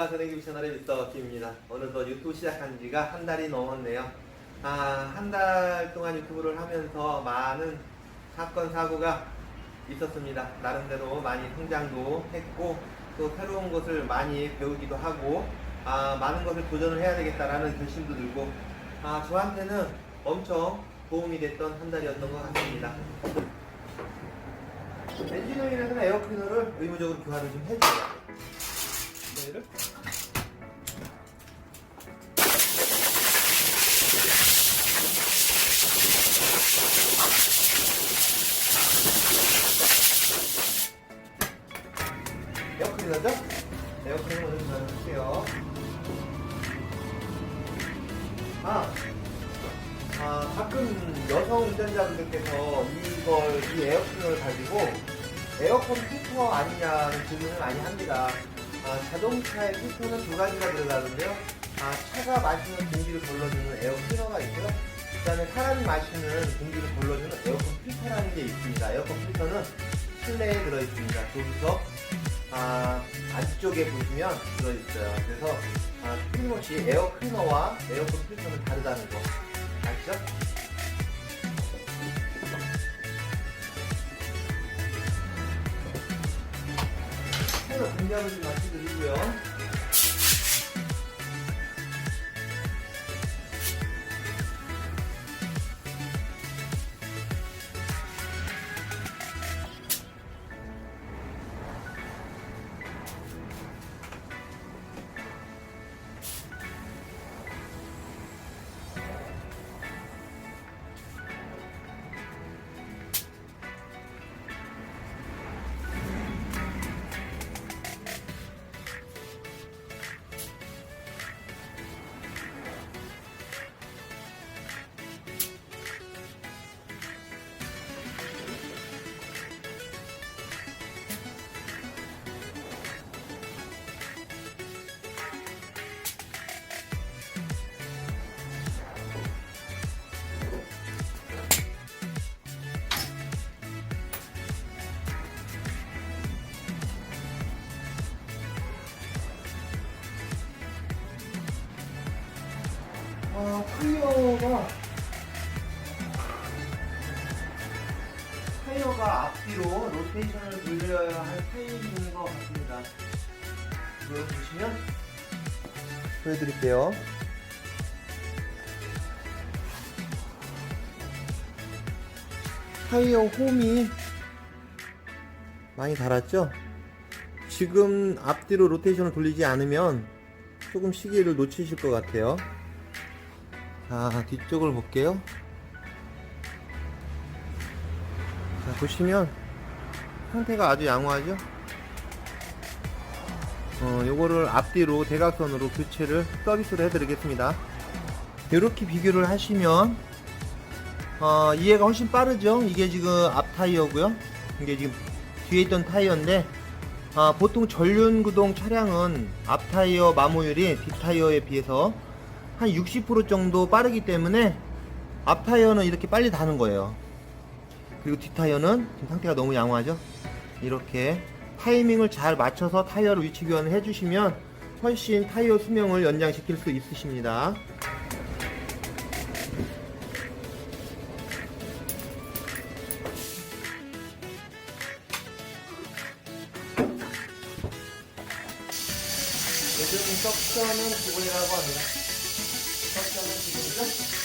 안녕하십니까 전해기부 채널의 미스터 김입니다. 오늘도 유튜브 시작한 지가 한 달이 넘었네요. 아, 한 달 동안 유튜브를 하면서 많은 사건 사고가 있었습니다. 나름대로 많이 성장도 했고 또 새로운 것을 많이 배우기도 하고 아, 많은 것을 도전을 해야 되겠다라는 결심도 들고 아, 저한테는 엄청 도움이 됐던 한 달이었던 것 같습니다. 엔진 오일에서는 에어클리너를 의무적으로 교환을 좀 해줘요. 얘를 에어클리너죠? 에어클리너 먼저 교환할게요. 아, 아, 가끔 여성 운전자분들께서 이걸, 이 에어컨을 가지고 에어컨 필터 아니냐는 질문을 많이 합니다. 아, 자동차의 필터는 두 가지가 들어가는데요. 아, 차가 마시는 공기를 걸러주는 에어 클리너가 있고요. 그 다음에 사람이 마시는 공기를 걸러주는 에어컨 필터라는 게 있습니다. 에어컨 필터는 실내에 들어있습니다. 저기서 아, 안쪽에 보시면 들어있어요. 그래서 아, 틀림없이 에어 클리너와 에어컨 필터는 다르다는 거 아시죠? 새로 공개하는 좀 말씀드리고요. 아, 타이어가 타이어가 앞뒤로 로테이션을 돌려야 할 타이밍인 것 같습니다. 보시면 보여드릴게요. 타이어 홈이 많이 달았죠? 지금 앞뒤로 로테이션을 돌리지 않으면 조금 시계를 놓치실 것 같아요. 자, 뒤쪽을 볼게요. 자, 보시면 상태가 아주 양호하죠? 어, 요거를 앞뒤로 대각선으로 교체를 서비스로 해드리겠습니다. 이렇게 비교를 하시면 어, 이해가 훨씬 빠르죠? 이게 지금 앞 타이어고요. 이게 지금 뒤에 있던 타이어인데 아, 보통 전륜 구동 차량은 앞 타이어 마모율이 뒷 타이어에 비해서 한 60% 정도 빠르기 때문에 앞 타이어는 이렇게 빨리 다는 거예요. 그리고 뒷 타이어는 지금 상태가 너무 양호하죠. 이렇게 타이밍을 잘 맞춰서 타이어를 위치 교환을 해주시면 훨씬 타이어 수명을 연장시킬 수 있으십니다. 요즘 석션은 기본이라고 합니다. 석션은 기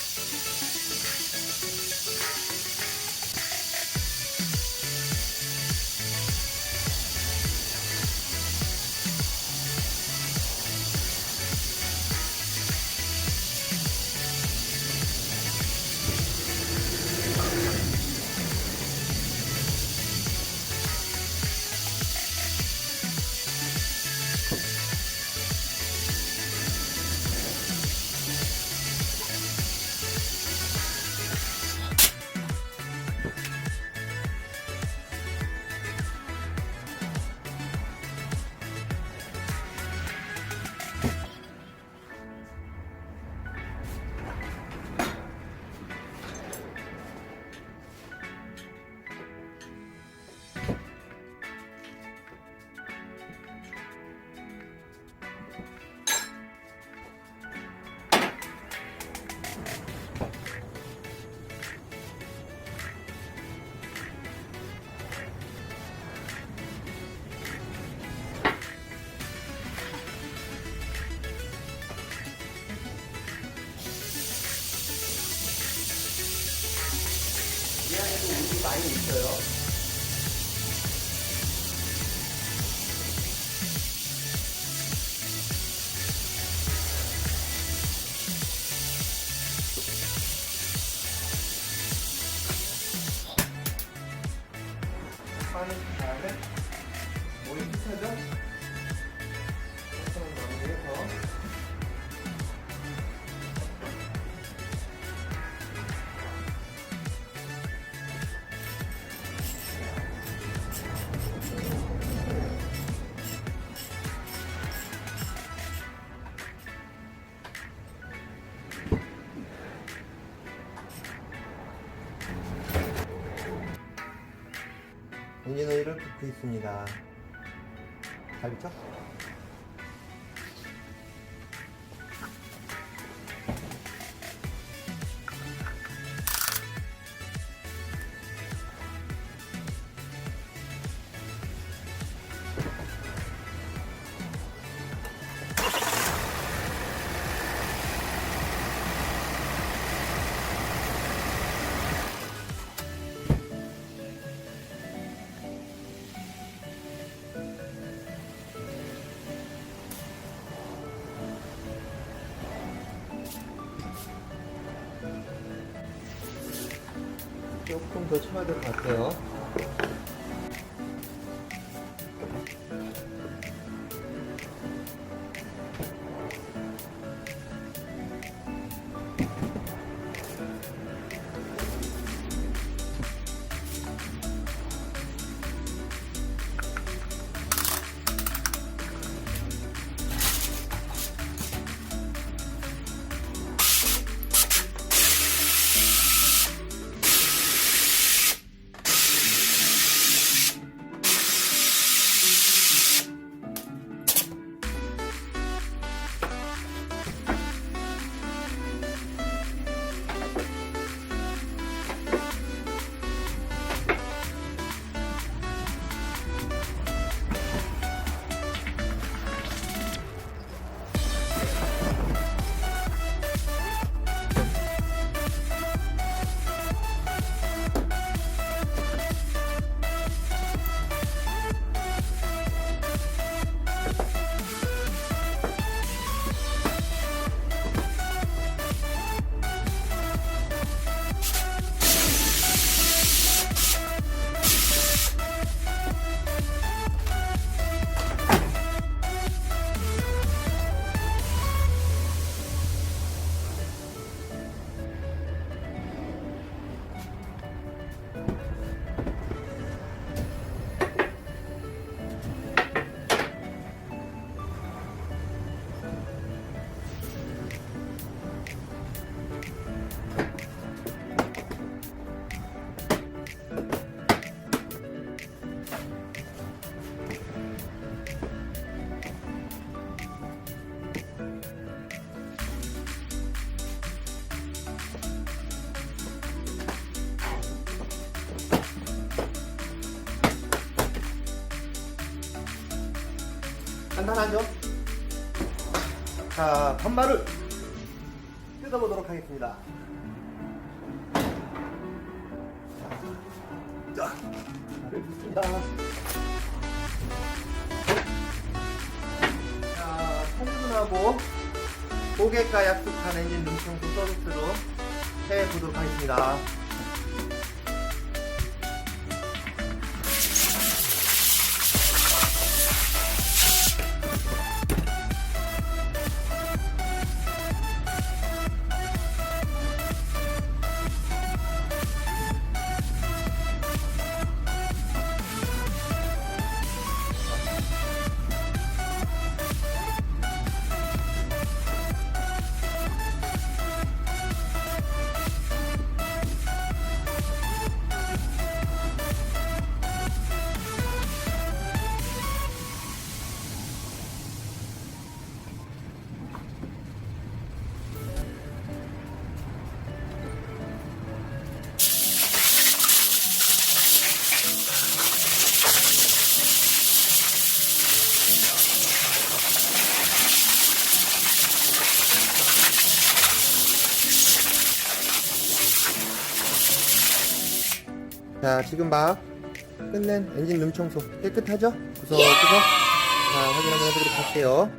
다음에 모이 피차죠? 피차는 마무리해서 있습니다. 잘 붙죠? 조금 더 쳐야 될 것 같아요. 간단하죠? 자, 반말을 뜯어보도록 하겠습니다. 자, 반말을 뜯습니다. 자, 탈분하고 고객과 약속한 엔진 능청소 서비스로 해보도록 하겠습니다. 자 지금 막 끝낸 엔진 룸 청소 깨끗하죠? 구석구석 자 확인 한번 해보도록 할게요.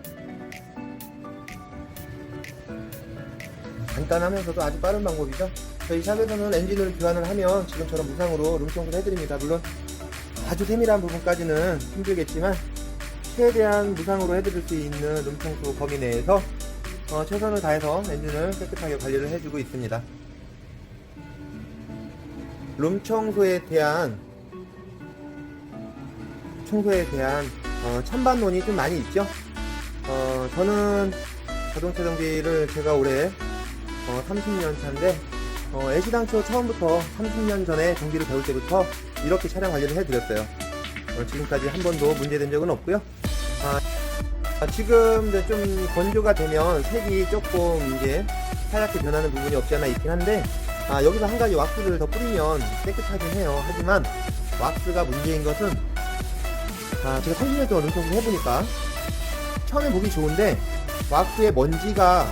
간단하면서도 아주 빠른 방법이죠? 저희 샵에서는 엔진을 교환을 하면 지금처럼 무상으로 룸 청소를 해드립니다. 물론 아주 세밀한 부분까지는 힘들겠지만 최대한 무상으로 해드릴 수 있는 룸 청소 범위 내에서 어, 최선을 다해서 엔진을 깨끗하게 관리를 해주고 있습니다 룸 청소에 대한 청소에 대한 어, 찬반론이 좀 많이 있죠. 어, 저는 자동차 정비를 제가 올해 어, 30년 차인데 어, 애시당초 처음부터 30년 전에 정비를 배울 때부터 이렇게 차량 관리를 해드렸어요. 어, 지금까지 한 번도 문제된 적은 없고요. 아, 아, 지금 이제 좀 건조가 되면 색이 조금 이제 하얗게 변하는 부분이 없지 않아 있긴 한데 아, 여기서 한 가지 왁스를 더 뿌리면 깨끗하긴 해요. 하지만 왁스가 문제인 것은 아, 제가 30년 동안 룸청소 해보니까 처음에 보기 좋은데 왁스에 먼지가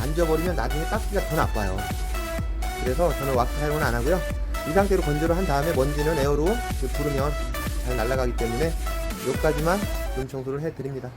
앉아버리면 나중에 닦기가 더 나빠요. 그래서 저는 왁스 사용은 안 하고요. 이 상태로 건조를 한 다음에 먼지는 에어로 부르면 잘 날아가기 때문에 여기까지만 룸청소를 해드립니다.